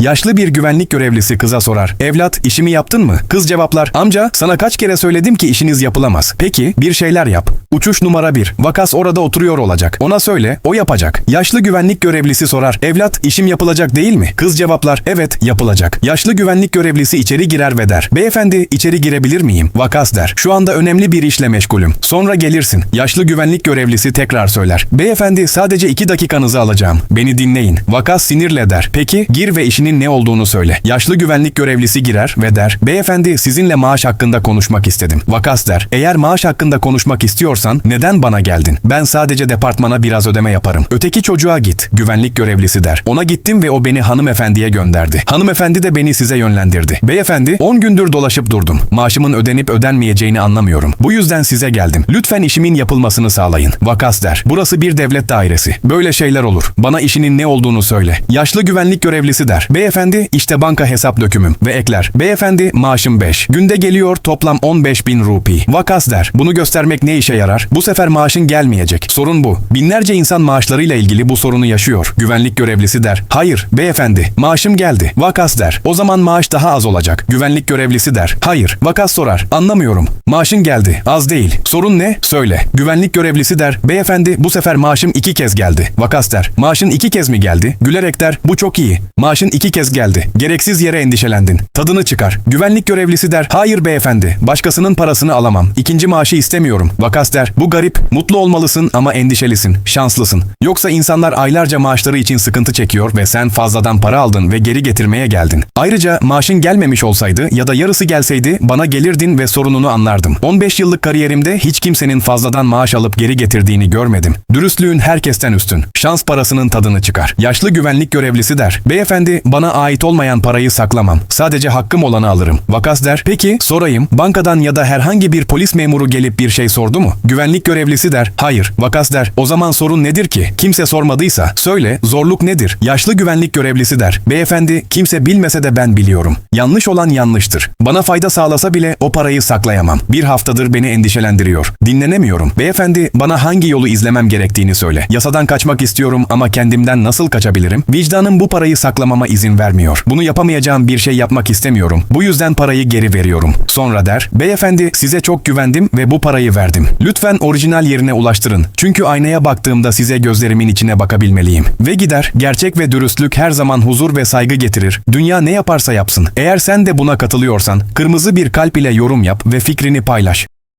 Yaşlı bir güvenlik görevlisi kıza sorar. Evlat işimi yaptın mı? Kız cevaplar. Amca sana kaç kere söyledim ki işiniz yapılamaz. Peki bir şeyler yap. Uçuş numara bir. Vakas orada oturuyor olacak. Ona söyle o yapacak. Yaşlı güvenlik görevlisi sorar. Evlat işim yapılacak değil mi? Kız cevaplar. Evet yapılacak. Yaşlı güvenlik görevlisi içeri girer ve der. Beyefendi içeri girebilir miyim? Vakas der. Şu anda önemli bir işle meşgulüm. Sonra gelirsin. Yaşlı güvenlik görevlisi tekrar söyler. Beyefendi sadece iki dakikanızı alacağım. Beni dinleyin. Vakas sinirle der. Peki gir ve işinin ne olduğunu söyle. Yaşlı güvenlik görevlisi girer ve der. Beyefendi sizinle maaş hakkında konuşmak istedim. Vakas der. Eğer maaş hakkında konuşmak istiyorsan neden bana geldin? Ben sadece departmana biraz ödeme yaparım. Öteki çocuğa git. Güvenlik görevlisi der. Ona gittim ve o beni hanımefendiye gönderdi. Hanımefendi de beni size yönlendirdi. Beyefendi 10 gündür dolaşıp durdum. Maaşımın ödenip ödenmeyeceğini anlamıyorum. Bu yüzden size geldim. Lütfen işimin yapılmasını sağlayın. Vakas der. Burası bir devlet dairesi. Böyle şeyler olur. Bana işinin ne olduğunu söyle. Yaşlı güvenlik görevlisi der. Beyefendi işte banka hesap dökümüm. Ve ekler. Beyefendi maaşım 5. Günde geliyor toplam 15 bin rupi. Vakas der. Bunu göstermek ne işe yarar? Bu sefer maaşın gelmeyecek. Sorun bu. Binlerce insan maaşlarıyla ilgili bu sorunu yaşıyor. Güvenlik görevlisi der. Hayır beyefendi maaşım geldi. Vakas der. O zaman maaş daha az olacak. Güvenlik görevlisi der. Hayır. Vakas sorar. Anlamıyorum. Maaşın geldi. Az değil. Sorun ne? Söyle. Güvenlik görevlisi der. Beyefendi bu sefer maaşım iki kez geldi. Vakas der. Maaşın iki kez mi geldi? Gülerek der. Bu çok iyi. Maaşın iki kez geldi. Gereksiz yere endişelendin. Tadını çıkar. Güvenlik görevlisi der. Hayır beyefendi. Başkasının parasını alamam. İkinci maaşı istemiyorum. Vakas der. Bu garip. Mutlu olmalısın ama endişelisin. Şanslısın. Yoksa insanlar aylarca maaşları için sıkıntı çekiyor ve sen fazladan para aldın ve geri getirmeye geldin. Ayrıca maaşın gelmemiş olsaydı ya da yarısı gelseydi bana gelirdin ve sorununu anlardım. 15 yıllık kariyerimde hiç kimsenin fazladan maaş alıp geri getirdiğini görmedim. Dürüstlüğün herkesten üstün. Şans parasının tadını çıkar. Yaşlı güvenlik görevlisi der. Beyefendi bana ait olmayan parayı saklamam. Sadece hakkım olanı alırım. Vakas der. Peki sorayım. Bankadan ya da herhangi bir polis memuru gelip bir şey sordu mu? Güvenlik görevlisi der. Hayır. Vakas der. O zaman sorun nedir ki? Kimse sormadıysa söyle zorluk nedir? Yaşlı güvenlik görevlisi der. Beyefendi kimse bilmese de ben biliyorum. Yanlış olan yanlıştır. Bana fayda sağlasa bile o parayı saklayamam. Bir haftadır beni endişelendiriyor. Dinlenemiyorum. Beyefendi bana hangi yolu izlemem gerektiğini söyle. Yasadan kaçmak istiyorum ama kendimden nasıl kaçabilirim? Vicdanım bu parayı saklamama izin vermiyor. Bunu yapamayacağım bir şey yapmak istemiyorum. Bu yüzden parayı geri veriyorum. Sonra der, beyefendi size çok güvendim ve bu parayı verdim. Lütfen orijinal yerine ulaştırın. Çünkü aynaya baktığımda size gözlerimin içine bakabilmeliyim. Ve gider, gerçek ve dürüstlük her zaman huzur ve saygı getirir. Dünya ne yaparsa yapsın. Eğer sen de buna katılıyorsan, kırmızı bir kalp ile yorum yap ve fikrini paylaş.